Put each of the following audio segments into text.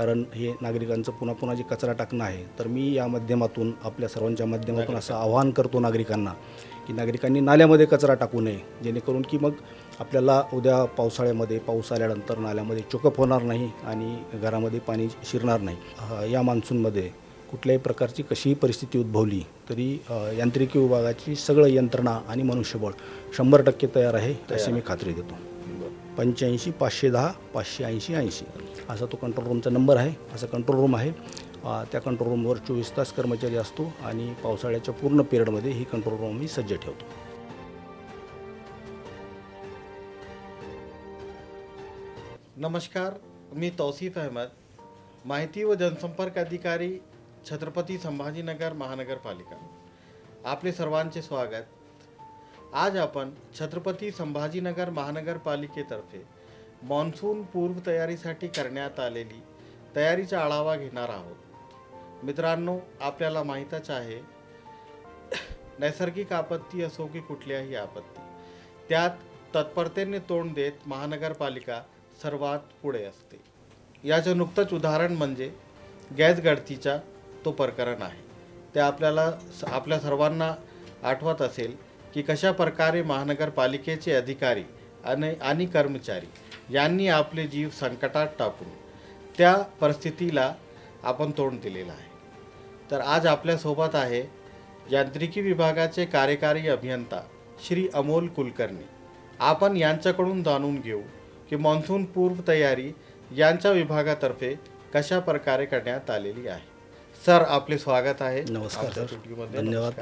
कारण हे नागरिकांचं पुन्हा पुन्हा जे कचरा टाकणं आहे तर मी या माध्यमातून आपल्या सर्वांच्या माध्यमातून असं आवाहन करतो नागरिकांना की नागरिकांनी नाल्यामध्ये कचरा टाकू नये जेणेकरून की मग आपल्याला उद्या पावसाळ्यामध्ये पाऊस आल्यानंतर नाल्यामध्ये चोकअप होणार नाही आणि घरामध्ये पाणी शिरणार नाही. या मान्सूनमध्ये कुठल्याही प्रकारची कशीही परिस्थिती उद्भवली तरी यांत्रिकी विभागाची सगळं यंत्रणा आणि मनुष्यबळ शंभर टक्के तयार आहे अशी मी खात्री देतो. पंच्याऐंशी पाचशे दहा पाचशे ऐंशी ऐंशी. असा तो कंट्रोल रूमचा नंबर आहे. असा कंट्रोल रूम आहे. त्या कंट्रोल रूमवर चोवीस तास कर्मचारी असतो आणि पावसाळ्याच्या पूर्ण पिरियडमध्ये ही कंट्रोल रूम मी सज्ज ठेवतो. नमस्कार मी तौसिफ अहमद. माहिती व जनसंपर्क अधिकारी छत्रपती संभाजीनगर महानगरपालिका. आपले सर्वांचे स्वागत. आज आपण छत्रपती संभाजीनगर महानगरपालिकेतर्फे मान्सून पूर्वतयारीसाठी करण्यात आलेली तयारीचा आढावा घेणार आहोत. मित्रांनो आपल्याला माहीतच आहे नैसर्गिक आपत्ती असो की कुठल्याही आपत्ती त्यात तत्परतेने तोंड देत महानगरपालिका सर्वात पुढे असते. याचं नुकतंच उदाहरण म्हणजे गॅस गळतीचा तो प्रकरण आहे. ते आपल्याला स- आपल्या सर्वांना आठवत असेल की कशा प्रकारे महानगरपालिकेचे अधिकारी आणि आणि कर्मचारी यांनी आपले जीव संकटात टाकून त्या परिस्थितीला आपण तोंड दिलेलं आहे. तर आज आपल्यासोबत आहे यांत्रिकी विभागाचे कार्यकारी अभियंता श्री अमोल कुलकर्णी. आपण यांच्याकडून जाणून घेऊ की मान्सून पूर्व तयारी यांच्या विभागातर्फे कशा प्रकारे करण्यात आलेली आहे. सर आपले स्वागत आहे. नमस्कार. धन्यवाद.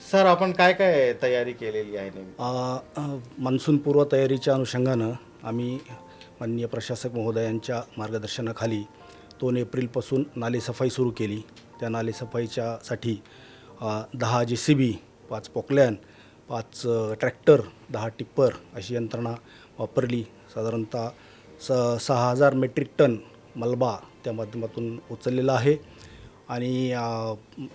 सर आपण काय काय तयारी केलेली आहे नेमकी? मान्सून पूर्व तयारीच्या अनुषंगानं आम्ही माननीय प्रशासक महोदयांच्या मार्गदर्शनाखाली दोन एप्रिलपासून नालेसफाई सुरू केली. त्या नालेसफाईच्यासाठी अ, दहा जे सी बी पाच पोकलॅन पाच अ, ट्रॅक्टर दहा टिप्पर अशी यंत्रणा वापरली. साधारणतः स सहा हजार मेट्रिक टन मलबा त्या माध्यमातून उचललेला आहे. आणि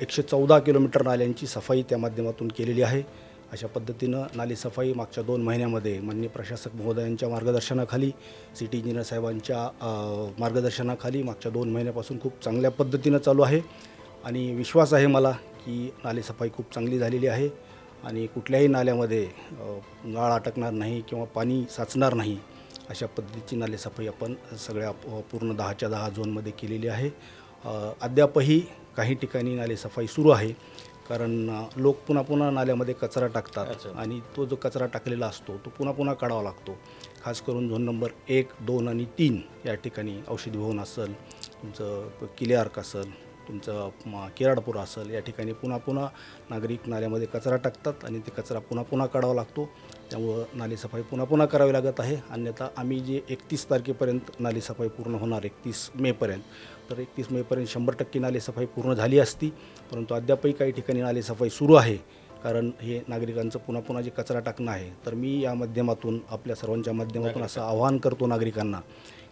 एकशे चौदा किलोमीटर नाल्यांची सफाई त्या माध्यमातून केलेली आहे. अशा पद्धतीनं नाली सफाई मागच्या दोन महिन्यामध्ये माननीय प्रशासक महोदयांच्या मार्गदर्शनाखाली सिटी इंजिनियर साहेबांच्या मार्गदर्शनाखाली मागच्या दोन महिन्यापासून खूप चांगल्या पद्धतीनं चालू आहे. आणि विश्वास आहे मला की नाली सफाई खूप चांगली झालेली आहे. आणि कुठल्याही नाल्यामध्ये गाळ अटकणार नाही किंवा पाणी साचणार नाही अशा पद्धतीची नालेसफाई आपण सगळ्या पूर्ण दहाच्या दहा झोनमध्ये केलेली आहे. अद्यापही काही ठिकाणी नालेसफाई सुरू आहे कारण लोक पुन्हा पुन्हा नाल्यामध्ये कचरा टाकतात. आणि तो जो कचरा टाकलेला असतो तो पुन्हा पुन्हा काढावा लागतो खास करून झोन नंबर एक दोन आणि तीन या ठिकाणी औषधी भवन असेल तुमचं किलेआर्क असेल तुमचं किराडपूर असेल या ठिकाणी पुन्हा पुन्हा नागरिक नाल्यामध्ये कचरा टाकतात आणि ते कचरा पुन्हा पुन्हा काढावा लागतो. त्यामुळं नालीसफाई पुन्हा पुन्हा करावी लागत आहे. अन्यथा आम्ही जे एकतीस तारखेपर्यंत नालीसफाई पूर्ण होणार एकतीस मेपर्यंत तर एकतीस मेपर्यंत शंभर टक्के नालीसफाई पूर्ण झाली असती. परंतु अद्यापही काही ठिकाणी नालीसफाई सुरू आहे. कारण हे नागरिकांचं पुन्हा पुन्हा जे कचरा टाकणं आहे तर मी या माध्यमातून आपल्या सर्वांच्या माध्यमातून असं आवाहन करतो नागरिकांना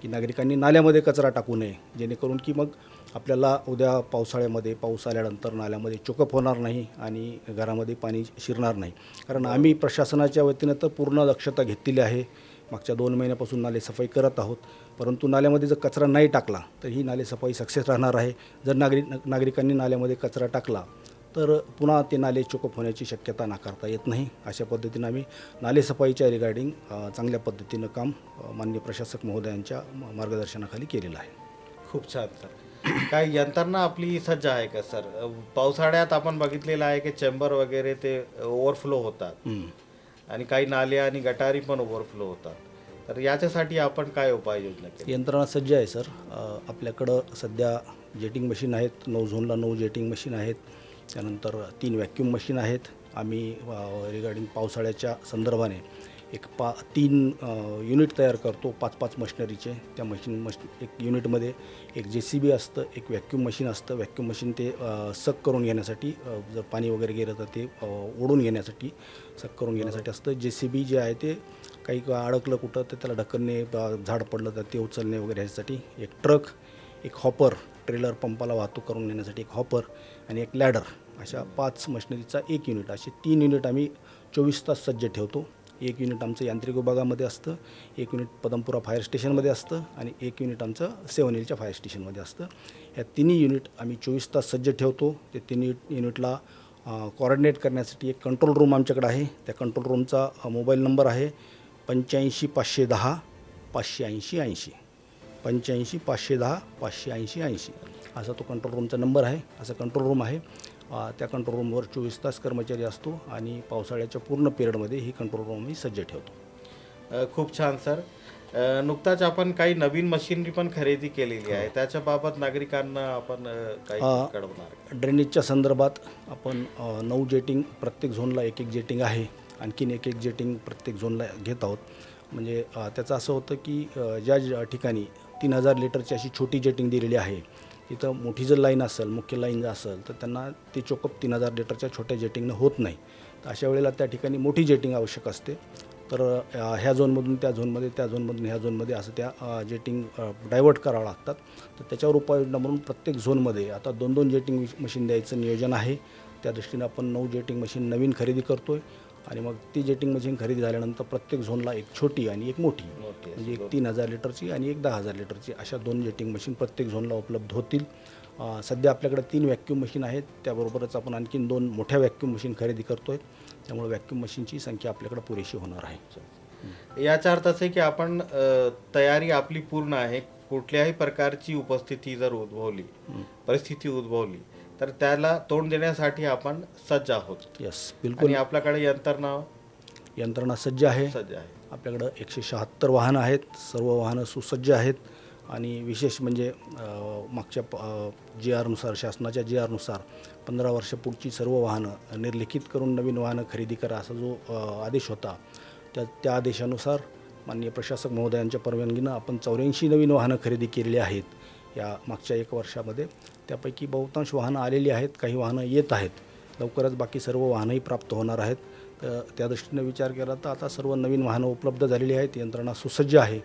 की नागरिकांनी नाल्यामध्ये कचरा टाकू नये. जेणेकरून की मग आपल्याला उद्या पावसाळ्यामध्ये पाऊस आल्यानंतर नाल्यामध्ये चोकअप होणार नाही आणि घरामध्ये पाणी शिरणार नाही. कारण आम्ही प्रशासनाच्या वतीनं तर पूर्ण दक्षता घेतलेली आहे. मागच्या दोन महिन्यापासून नालेसफाई करत आहोत. परंतु नाल्यामध्ये जर कचरा नाही टाकला तर ही नालेसफाई सक्सेस राहणार आहे. जर नागरिक नागरिकांनी नाल्यामध्ये कचरा टाकला तर पुन्हा ते नाले चोकअप होण्याची शक्यता नाकारता येत नाही. अशा पद्धतीनं आम्ही नालेसफाईच्या रिगार्डिंग चांगल्या पद्धतीनं काम अ, माननीय प्रशासक महोदयांच्या मार्गदर्शनाखाली केलेलं आहे. खूप छान. सर काय यंत्रणा आपली सज्ज आहे का सर? पावसाळ्यात आपण बघितलेलं आहे की चेंबर वगैरे ते ओव्हरफ्लो होतात. आणि काही नाले आणि गटारी पण ओव्हरफ्लो होतात. तर याच्यासाठी आपण काय उपाययोजना केली? यंत्रणा सज्ज आहे सर. आपल्याकडं सध्या जेटिंग मशीन आहेत. नऊ झोनला नऊ जेटिंग मशीन आहेत. त्यानंतर तीन व्हॅक्यूम मशीन आहेत. आम्ही रिगार्डिंग पावसाळ्याच्या संदर्भाने एक पा तीन युनिट तयार करतो पाच पाच मशिनरीचे त्या मशीन मश एक युनिटमध्ये एक जे सी बी असतं एक व्हॅक्यूम मशीन असतं. व्हॅक्यूम मशीन ते सक करून घेण्यासाठी जर पाणी वगैरे गेलं तर ते ओढून घेण्यासाठी सक करून घेण्यासाठी असतं. जे सी बी जे आहे ते काही अडकलं कुठं तर त्याला ढकलणे झाड पडलं तर ते उचलणे वगैरे ह्याच्यासाठी एक ट्रक एक हॉपर ट्रेलर पंपाला वाहतूक करून नेण्यासाठी एक हॉपर आणि एक लॅडर अशा पाच मशिनरीचा एक युनिट असे तीन युनिट आम्ही चोवीस तास सज्ज ठेवतो. एक युनिट आमचं यांत्रिक विभागामध्ये असतं एक युनिट पदमपुरा फायर स्टेशनमध्ये असतं आणि एक युनिट आमचं सेवन एलच्या फायर स्टेशनमध्ये असतं. या तिन्ही युनिट आम्ही चोवीस तास सज्ज ठेवतो. ते तिन्ही युनिटला कॉर्डिनेट करण्यासाठी एक कंट्रोल रूम आमच्याकडे आहे. त्या कंट्रोल रूमचा मोबाईल नंबर आहे पंच्याऐंशी पाचशे दहा पाचशे ऐंशी ऐंशी. पंच्याऐंशी पाचशे दहा पाचशे ऐंशी ऐंशी. असा तो कंट्रोल रूमचा नंबर आहे. असा कंट्रोल रूम आहे. त्या कंट्रोल रूमवर चोवीस तास कर्मचारी असतो आणि पावसाळ्याच्या पूर्ण पिरियडमध्ये ही कंट्रोल रूम मी सज्ज ठेवतो. खूप छान सर. नुकताच आपण काही नवीन मशिनरी पण खरेदी केलेली आहे. त्याच्याबाबत नागरिकांना आपण कळवणार ड्रेनेजच्या संदर्भात आपण नऊ जेटिंग प्रत्येक झोनला एक एक जेटिंग आहे. आणखीन एक एक जेटिंग प्रत्येक झोनला घेत आहोत. म्हणजे त्याचं असं होतं की ज्या ठिकाणी तीन हजार लिटरची अशी छोटी जेटिंग दिलेली आहे तिथं मोठी जर लाईन असेल मुख्य लाईन जर असेल तर त्यांना ते चोकअप तीन हजार लिटरच्या छोट्या जेटिंगनं होत नाही. तर अशा वेळेला त्या ठिकाणी मोठी जेटिंग आवश्यक असते. तर ह्या झोनमधून त्या झोनमध्ये त्या झोनमधून ह्या झोनमध्ये असं त्या जेटिंग डायवर्ट करावं लागतात. तर त्याच्यावर उपाययोजना म्हणून प्रत्येक झोनमध्ये आता दोन दोन जेटिंग मशीन द्यायचं नियोजन आहे. त्या दृष्टीने आपण नऊ जेटिंग मशीन नवीन खरेदी करतो आहे आणि मग ती जेटिंग मशीन खरेदी झाल्यानंतर प्रत्येक झोनला एक छोटी आणि एक मोठी म्हणजे एक तीन हजार लिटरची आणि एक दहा हजार लिटरची अशा दोन जेटिंग मशीन प्रत्येक झोनला उपलब्ध होतील. सध्या आपल्याकडे तीन व्हॅक्यूम मशीन आहेत. त्याबरोबरच आपण आणखीन दोन मोठ्या व्हॅक्यूम मशीन खरेदी करतो आहे त्यामुळे व्हॅक्यूम मशीनची संख्या आपल्याकडे पुरेशी होणार आहे. याचा अर्थ असे की आपण तयारी आपली पूर्ण आहे. कुठल्याही प्रकारची उपस्थिती जर उद्भवली परिस्थिती उद्भवली तर त्याला तोंड देण्यासाठी आपण सज्ज आहोत. यस बिलकुल. आणि आपल्याकडे यंत्रणा यंत्रणा सज्ज आहे. सज्ज आहे. आपल्याकडं एकशे शहात्तर वाहनं आहेत. सर्व वाहनं सुसज्ज आहेत. आणि विशेष म्हणजे अ, मागच्या जी आरनुसार शासनाच्या जी आरनुसार पंधरा वर्षापुढची सर्व वाहनं निर्लिखित करून नवीन वाहनं खरेदी करा असा जो अ, आदेश होता त्या त्या आदेशानुसार माननीय प्रशासक महोदयांच्या परवानगीनं आपण चौऱ्याऐंशी नवीन वाहनं खरेदी केलेली आहेत. या मागच्या एक वर्षामध्ये. त्यापैकी बहुतांश वाहनं आलेली आहेत काही वाहनं येत आहेत. लवकरच बाकी सर्व वाहनंही प्राप्त होणार आहेत. तर त्या दृष्टीनं विचार केला तर आता सर्व नवीन वाहनं उपलब्ध झालेली आहेत. यंत्रणा सुसज्ज आहे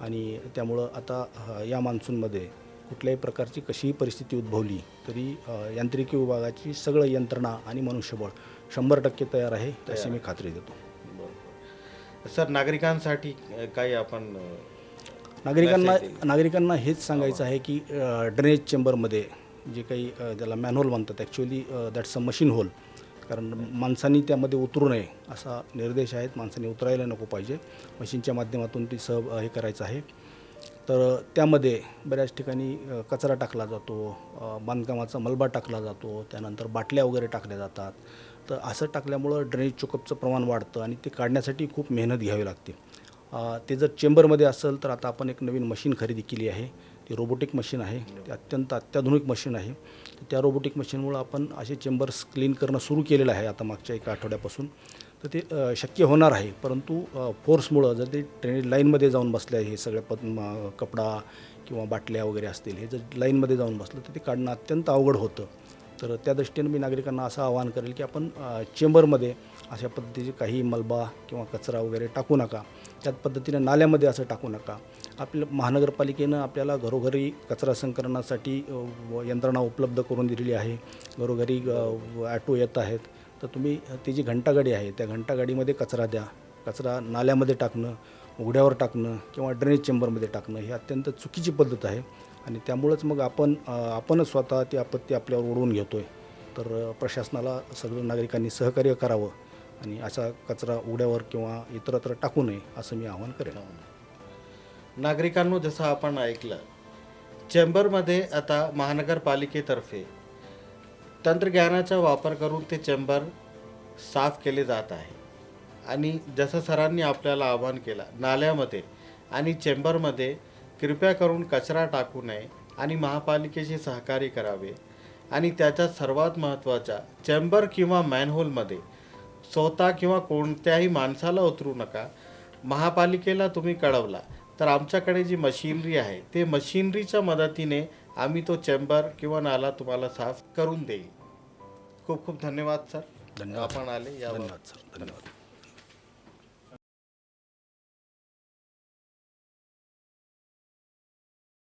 आणि त्यामुळं आता या मान्सूनमध्ये कुठल्याही प्रकारची कशीही परिस्थिती उद्भवली तरी यांत्रिकी विभागाची सगळं यंत्रणा आणि मनुष्यबळ शंभर टक्के तयार आहे अशी मी खात्री देतो. सर नागरिकांसाठी काही आपण नागरिकांना नागरिकांना हेच सांगायचं आहे की ड्रेनेज चेंबरमध्ये जे काही अ, त्याला मॅनहोल म्हणतात actually that's a machine hole कारण माणसांनी त्यामध्ये उतरू नये असा निर्देश आहेत. माणसांनी उतरायला नको पाहिजे. मशीनच्या माध्यमातून ती सह हे करायचं आहे. तर त्यामध्ये बऱ्याच ठिकाणी कचरा टाकला जातो बांधकामाचा मलबा टाकला जातो त्यानंतर बाटल्या वगैरे टाकल्या जातात. तर असं टाकल्यामुळं ड्रेनेज चोकअपचं प्रमाण वाढतं आणि ते काढण्यासाठी खूप मेहनत घ्यावी लागते. ते जर चेंबरमध्ये असेल तर आता आपण एक नवीन मशीन खरेदी केली आहे. ती रोबोटिक मशीन आहे. ते अत्यंत अत्याधुनिक मशीन आहे. त्या रोबोटिक मशीनमुळं आपण असे चेंबर्स क्लीन करणं सुरू केलेलं आहे आता मागच्या एका आठवड्यापासून. तर ते शक्य होणार आहे. परंतु फोर्समुळं जर ते ट्रेन लाईनमध्ये जाऊन बसले हे सगळ्या प कपडा किंवा बाटल्या वगैरे असतील हे जर लाईनमध्ये जाऊन बसलं तर ते काढणं अत्यंत अवघड होतं. तर त्या दृष्टीने मी नागरिकांना असं आवाहन करेल की आपण चेंबरमध्ये अशा पद्धतीचे काही मलबा किंवा कचरा वगैरे टाकू नका. त्याच पद्धतीनं नाल्यामध्ये असं टाकू नका. आपल्या महानगरपालिकेनं आपल्याला घरोघरी कचरा संकलनासाठी व यंत्रणा उपलब्ध करून दिलेली आहे. घरोघरी ॲटो येत आहेत. तर तुम्ही ती जी घंटागाडी आहे त्या घंटागाडीमध्ये कचरा द्या. कचरा नाल्यामध्ये टाकणं उघड्यावर टाकणं किंवा ड्रेनेज चेंबरमध्ये टाकणं ही अत्यंत चुकीची पद्धत आहे. आणि त्यामुळंच मग आपण आपणच स्वतः ती आपत्ती आपल्यावर ओढवून घेतो आहे तर प्रशासनाला सगळं नागरिकांनी सहकार्य करावं आणि असा कचरा उड्यावर किंवा इतरत्र टाकू नये असं मी आवाहन करेन. नागरिकांनो जसं आपण ऐकलं चेंबरमध्ये आता महानगरपालिकेतर्फे तंत्रज्ञानाचा वापर करून ते चेंबर साफ केले जात आहे. आणि जसं सरांनी आपल्याला आवाहन केलं नाल्यामध्ये आणि चेंबरमध्ये कृपया करून कचरा टाकू नये आणि महापालिकेशी सहकार्य करावे. आणि त्याच्यात सर्वात महत्त्वाचा चेंबर किंवा मॅनहोलमध्ये स्वतः किंवा कोणत्याही माणसाला उतरू नका. महापालिकेला तुम्ही कळवला तर आमच्याकडे जी मशिनरी आहे ते मशिनरीच्या मदतीने आम्ही तो चेंबर किंवा नाला तुम्हाला साफ करून देईल. खूप खूप धन्यवाद सर. धन्यवाद. आपण आले यावर. धन्यवाद सर. धन्यवाद.